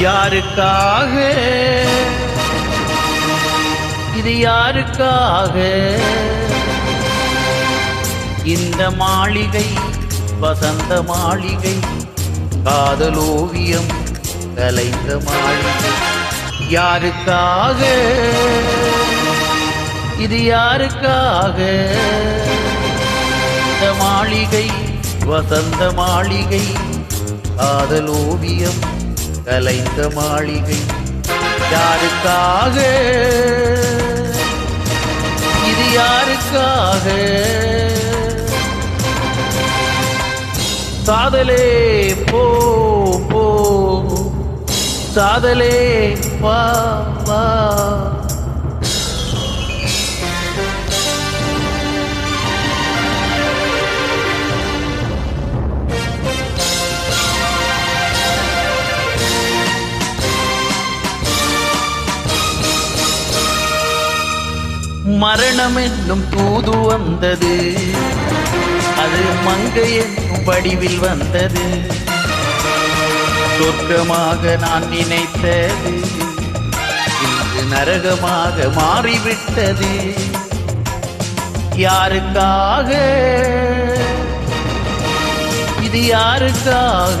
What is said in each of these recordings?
யாருக்காக? இது யாருக்காக? இந்த மாளிகை வசந்த மாளிகை காதலோவியம் கலைந்த மாளிகை. யாருக்காக? இது யாருக்காக? இந்த மாளிகை வசந்த மாளிகை காதலோவியம் ஓவியம் கலைந்த மாளிகை யாருக்காக? இது யாருக்காக? சாதலே போ போ. காதலே வா வா மரணம் என்னும் தூது வந்தது. அது மங்கை என்னும் வடிவில் வந்தது. சொர்க்கமாக நான் நினைத்தது. இன்று நரகமாக மாறிவிட்டது. யாருக்காக? இது யாருக்காக?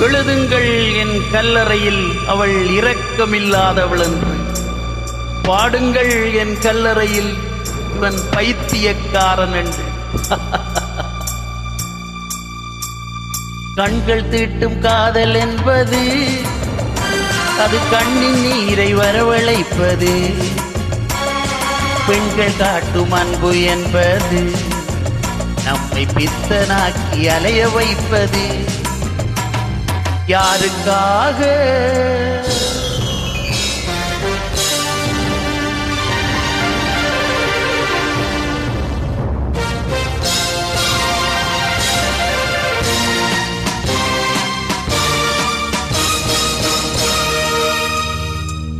எழுதுங்கள் என் கல்லறையில் அவள் இரக்கமில்லாதவள் என்று பாடுங்கள் என் கல்லறையில் இவன் பைத்தியக்காரன் என்று கண்கள் தீட்டும் காதல் என்பது அது கண்ணின் நீரை வரவழைப்பது. பெண்கள் காட்டும் அன்பு என்பது நம்மை பித்தனாக்கி அலைய வைப்பது. யாருக்காக?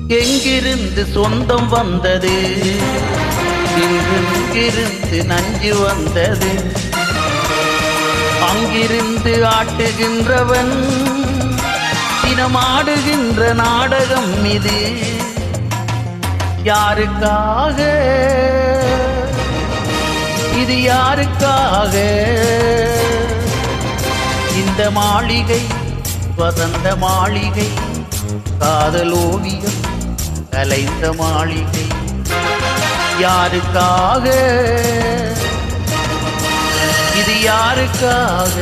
எங்கிருந்து சொந்தம் வந்தது? இங்கிருந்து நஞ்சு வந்தது? அங்கிருந்து ஆட்டுகின்றவன் தினமாடுகின்ற நாடகம் இது. யாருக்காக? இது யாருக்காக? இந்த மாளிகை வசந்த மாளிகை காதல் ஓவியம் கலைந்த மாளிகை. யாருக்காக? இது யாருக்காக?